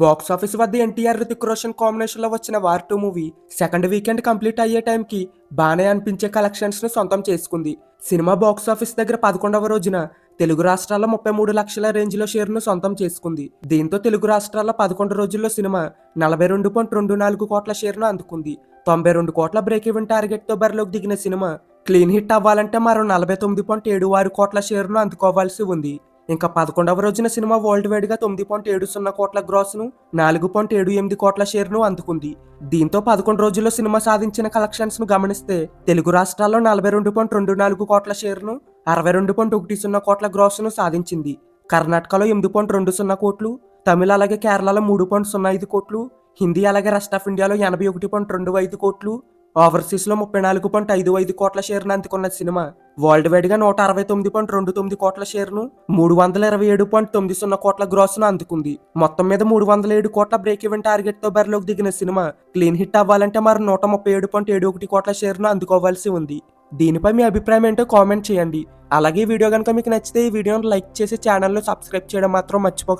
Box office వద్ద ఎన్టీఆర్ రితిక్ రోషన్ కాంబినేషన్లో వచ్చిన war two movie second weekend complete అయ్యే టైంకి బాగానే అనిపించే కలెక్షన్స్ను సొంతం చేసుకుంది. సినిమా బాక్స్ ఆఫీస్ దగ్గర పదకొండవ రోజున తెలుగు రాష్ట్రాల్లో ముప్పై మూడు లక్షల రేంజ్లో షేర్ను సొంతం చేసుకుంది. దీంతో తెలుగు రాష్ట్రాల్లో పదకొండు రోజుల్లో సినిమా నలభై రెండు పాయింట్ రెండు నాలుగు కోట్ల షేర్ను అందుకుంది. తొంభై రెండు కోట్ల బ్రేక్ ఈవెన్ టార్గెట్తో బరిలోకి దిగిన సినిమా క్లీన్ హిట్ అవ్వాలంటే మరో నలభై తొమ్మిది పాయింట్ ఏడు ఆరు కోట్ల షేర్ను అందుకోవాల్సి ఉంది. ఇంకా పదకొండవ రోజున సినిమా వరల్డ్ వైడ్గా తొమ్మిది పాయింట్ ఏడు సున్నా కోట్ల గ్రాస్ను నాలుగు పాయింట్ ఏడు ఎనిమిది కోట్ల షేర్ను అందుకుంది. దీంతో పదకొండు రోజుల్లో సినిమా సాధించిన కలెక్షన్స్ను గమనిస్తే తెలుగు రాష్ట్రాల్లో నలభై రెండు పాయింట్ రెండు నాలుగు కోట్ల షేర్ను అరవై రెండు పాయింట్ ఒకటి సున్నా కోట్ల గ్రాస్ను సాధించింది. కర్ణాటకలో ఎనిమిది పాయింట్ రెండు సున్నా కోట్లు తమిళ అలాగే కేరళలో మూడు పాయింట్ సున్నా ఐదు కోట్లు హిందీ అలాగే రెస్ట్ ఆఫ్ ఇండియాలో ఎనభై ఒకటి పాయింట్ రెండు ఐదు కోట్లు ఓవర్సీస్లో ముప్పై నాలుగు పాయింట్ ఐదు ఐదు కోట్ల షేర్ను అందుకున్న సినిమా. వరల్డ్ వైడ్గా నూట అరవై తొమ్మిది పాయింట్ రెండు తొమ్మిది కోట్ల షేర్ను మూడు వందల ఇరవై ఏడు పాయింట్ తొమ్మిది సున్నా కోట్ల గ్రాస్ను అందుకుంది. మొత్తం మీద మూడు వందల ఏడు కోట్ల బ్రేక్ ఈవెన్ టార్గెట్తో బరిలోకి దిగిన సినిమా. క్లీన్ హిట్ అవ్వాలంటే మరి నూట ముప్పై ఏడు పాయింట్ ఏడు ఒకటి కోట్ల షేర్ను అందుకోవాల్సి ఉంది. దీనిపై మీ అభిప్రాయం ఏంటో కామెంట్ చేయండి. అలాగే వీడియో కనుక మీకు నచ్చితే ఈ వీడియోను లైక్ చేసి ఛానల్లో సబ్స్క్రైబ్ చేయడం మాత్రం మర్చిపో